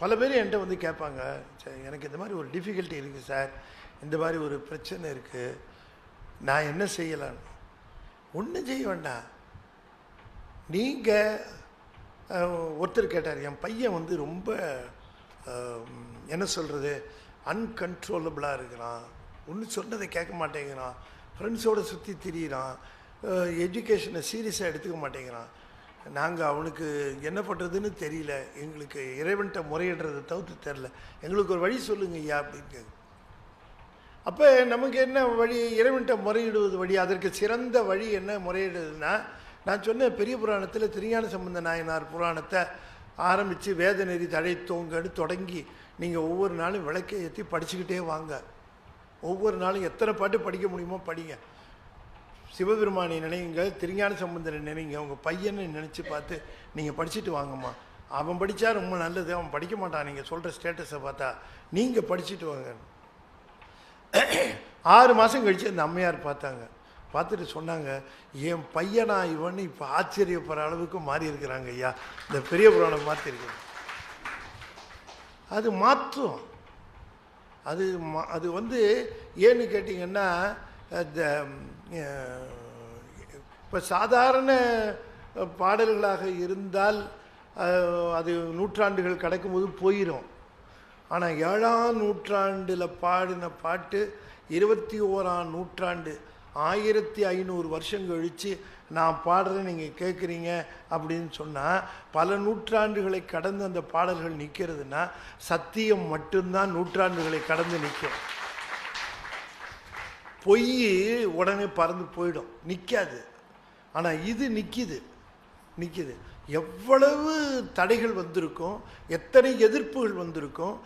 பல பேர் என்கிட்ட வந்து கேட்பாங்க சார் எனக்கு இந்த மாதிரி ஒரு டிஃபிகல்ட்டி இருக்குது சார் இந்த மாதிரி ஒரு பிரச்சனை இருக்குது நான் என்ன செய்யலான்னு ஒன்றும் செய்ய வேண்டாம். நீங்கள் ஒருத்தர் கேட்டார். என் பையன் வந்து ரொம்ப என்ன சொல்கிறது அன்கன்ட்ரோலபிளாக இருக்கிறான். ஒன்று சொன்னதை கேட்க மாட்டேங்கிறான். ஃப்ரெண்ட்ஸோடு சுற்றி திரியிறான். எஜுகேஷனை சீரியஸாக எடுத்துக்க மாட்டேங்கிறான். நாங்கள் அவனுக்கு என்ன பண்ணுறதுன்னு தெரியல. எங்களுக்கு இறைவன்கிட்ட முறையிடுறதை தவிர்த்து தெரில எங்களுக்கு ஒரு வழி சொல்லுங்க ஐயா அப்படின்னு. அப்போ நமக்கு என்ன வழி? இறைவன்கிட்ட முறையிடுவது வழி அதற்கு சிறந்த வழி என்ன முறையிடுதுன்னா நான் சொன்ன பெரிய புராணத்தில் திருஞான சம்பந்த நாயனார் புராணத்தை ஆரம்பித்து வேத நெறி தழைத்தோங்கன்னு தொடங்கி நீங்கள் ஒவ்வொரு நாளும் விளக்கை ஏற்றி படிச்சுக்கிட்டே வாங்க. ஒவ்வொரு நாளும் எத்தனை பாட்டு படிக்க முடியுமோ படிங்க. சிவபெருமானை நினைங்க திருஞான சம்பந்தரை நினைங்க உங்கள் பையனை நினச்சி பார்த்து நீங்கள் படிச்சுட்டு வாங்கம்மா. அவன் படித்தா ரொம்ப நல்லது அவன் படிக்க மாட்டான் நீங்கள் சொல்கிற ஸ்டேட்டஸை பார்த்தா. நீங்கள் படிச்சுட்டு வாங்க. ஆறு மாதம் கழிச்சு அந்த அம்மையார் பார்த்தாங்க. பார்த்துட்டு சொன்னாங்க என் பையனா இவன் இப்போ ஆச்சரியப்படுற அளவுக்கு மாறி இருக்கிறாங்க ஐயா. இந்த பெரிய புராணம் மாற்றிருக்கு அது மாற்றும். அது மா அது வந்து ஏன்னு கேட்டிங்கன்னா இப்போ சாதாரண பாடல்களாக இருந்தால் அது நூற்றாண்டுகள் கடக்கும்போது போயிடும் ஆனால் ஏழாம் நூற்றாண்டில் பாடின பாட்டு இருபத்தி ஓராம் நூற்றாண்டு ஆயிரத்தி ஐநூறு வருஷம் கழித்து நான் பாடுறேன் நீங்கள் கேட்குறீங்க அப்படின்னு சொன்னால் பல நூற்றாண்டுகளை கடந்து அந்த பாடல்கள் நிற்கிறதுனா சத்தியம் மட்டும்தான் நூற்றாண்டுகளை கடந்து நிற்கும் பொய் உடனே பறந்து போயிடும். நிற்காது ஆனால் இது நிற்கிது நிற்கிது எவ்வளவு தடைகள் வந்திருக்கும் எத்தனை எதிர்ப்புகள் வந்திருக்கும்